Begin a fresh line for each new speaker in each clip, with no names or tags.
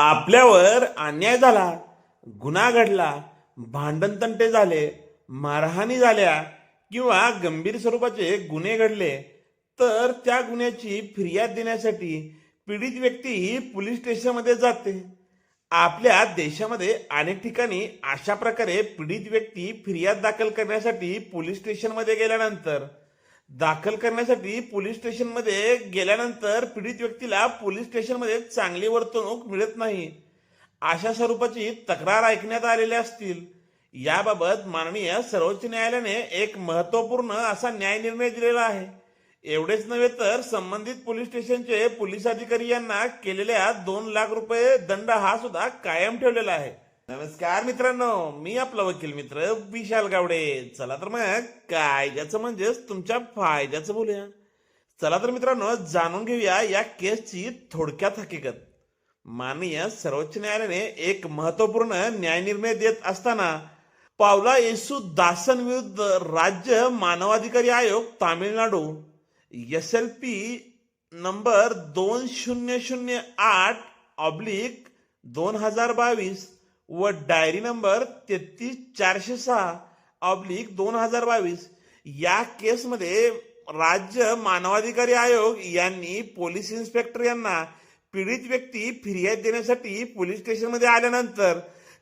आपल्यावर अन्याय झाला गुन्हा घडला भांडणतंटे झाले मारहाणी झाल्या किंवा गंभीर स्वरूपाचे गुन्हे घडले तर त्या गुन्ह्याची फिर्याद देण्यासाठी पीडित व्यक्ती ही पोलीस स्टेशनमध्ये जाते. आपल्या देशामध्ये अनेक ठिकाणी अशा प्रकारे पीडित व्यक्ती फिर्याद दाखल करण्यासाठी पोलीस स्टेशनमध्ये गेल्यानंतर दाखल करण्यासाठी पोलीस स्टेशनमध्ये गेल्यानंतर पीडित व्यक्तीला पोलीस स्टेशनमध्ये चांगली वर्तणूक मिळत नाही. अशा स्वरूपाची तक्रार ऐकण्यात आलेल्या असतील. याबाबत माननीय सर्वोच्च न्यायालयाने एक महत्त्वपूर्ण असा न्याय निर्णय दिलेला आहे. एवढेच नव्हे तर संबंधित पोलीस स्टेशनचे पोलीस अधिकारी यांना केलेल्या दोन लाख रुपये दंड हा सुद्धा कायम ठेवलेला आहे. नमस्कार मित्रांनो मी आपला वकील मित्र विशाल गावडे. चला तर मग कायद्याचं म्हणजेच तुमच्या फायद्याचं बोलूया. चला तर मित्रांनो जाणून घेऊया या केसची थोडक्यात हकीकत. माननीय सर्वोच्च न्यायालयाने एक महत्त्वपूर्ण न्यायनिर्णय देत असताना पावला येसू दासन विरुद्ध राज्य मानवाधिकारी आयोग Tamil Nadu S L P number दोन शून्य शून्य आठ ऑब्लिक दोन हजार बावीस. व डायरी नंबर तेहतीस चारशे सहा ऑब्लिक दोन हजार बावीस. या केसमध्ये राज्य मानवाधिकारी आयोग यांनी पोलीस इन्स्पेक्टर यांना पीडित व्यक्ती फिर्याद देण्यासाठी पोलीस स्टेशनमध्ये आल्यानंतर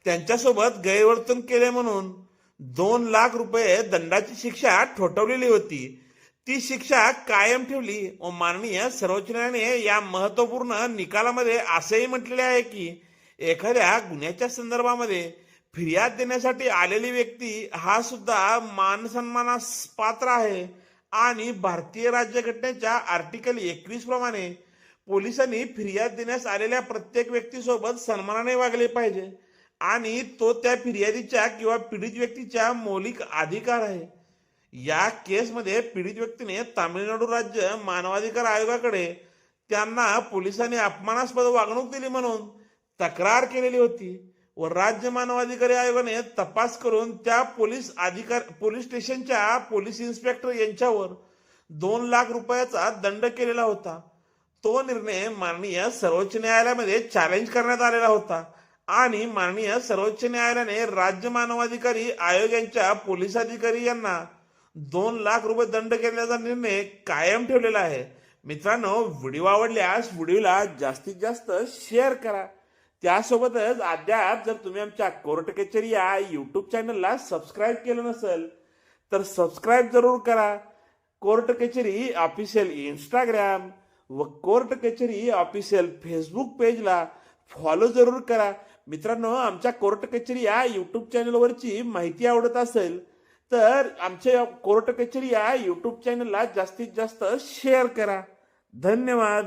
त्यांच्यासोबत गैरवर्तन केले म्हणून दोन लाख रुपये दंडाची शिक्षा ठोठवलेली होती. ती शिक्षा कायम ठेवली व माननीय सर्वोच्च न्यायालयाने या महत्त्वपूर्ण निकालामध्ये असेही म्हटलेले आहे की एखाद्या गुन्ह्याच्या संदर्भामध्ये फिर्याद देण्यासाठी आलेली व्यक्ती हा सुद्धा मानसन्मानास पात्र आहे. आणि भारतीय राज्यघटनेच्या आर्टिकल एकवीस प्रमाणे पोलिसांनी फिर्याद देण्यास आलेल्या प्रत्येक व्यक्तीसोबत सन्मानाने वागले पाहिजे. आणि तो त्या फिर्यादीच्या किंवा पीडित व्यक्तीच्या मौलिक अधिकार आहे. या केसमध्ये पीडित व्यक्तीने तामिळनाडू राज्य मानवाधिकार आयोगाकडे त्यांना पोलिसांनी अपमानास्पद वागणूक दिली म्हणून तक्रार केलेली होती. व राज्य मानवाधिकारी आयोगाने तपास करून त्या पोलीस अधिकार पोलीस स्टेशनच्या पोलीस इन्स्पेक्टर यांच्यावर दोन लाख रुपयाचा दंड केलेला होता. तो निर्णय माननीय सर्वोच्च न्यायालयामध्ये चॅलेंज करण्यात आलेला होता. आणि माननीय सर्वोच्च न्यायालयाने राज्य मानवाधिकारी आयोग यांच्या पोलीस अधिकारी यांना दोन लाख रुपये दंड केल्याचा निर्णय कायम ठेवलेला आहे. मित्रांनो व्हिडिओ आवडल्यास व्हिडिओला जास्तीत जास्त शेअर करा. त्यासोबतच अद्याप जर तुम्ही आमच्या कोर्ट कचेरी या यूट्यूब चॅनलला सबस्क्राईब केलं नसेल तर सबस्क्राईब जरूर करा. कोर्ट कचेरी ऑफिशियल इंस्टाग्राम व कोर्ट कचेरी ऑफिशियल फेसबुक पेजला फॉलो जरूर करा. मित्रांनो आमच्या कोर्ट कचेरी या यूट्यूब चॅनलवरची माहिती आवडत असेल तर आमच्या कोर्ट कचेरी या यूट्यूब चॅनलला जास्तीत जास्त शेअर करा. धन्यवाद.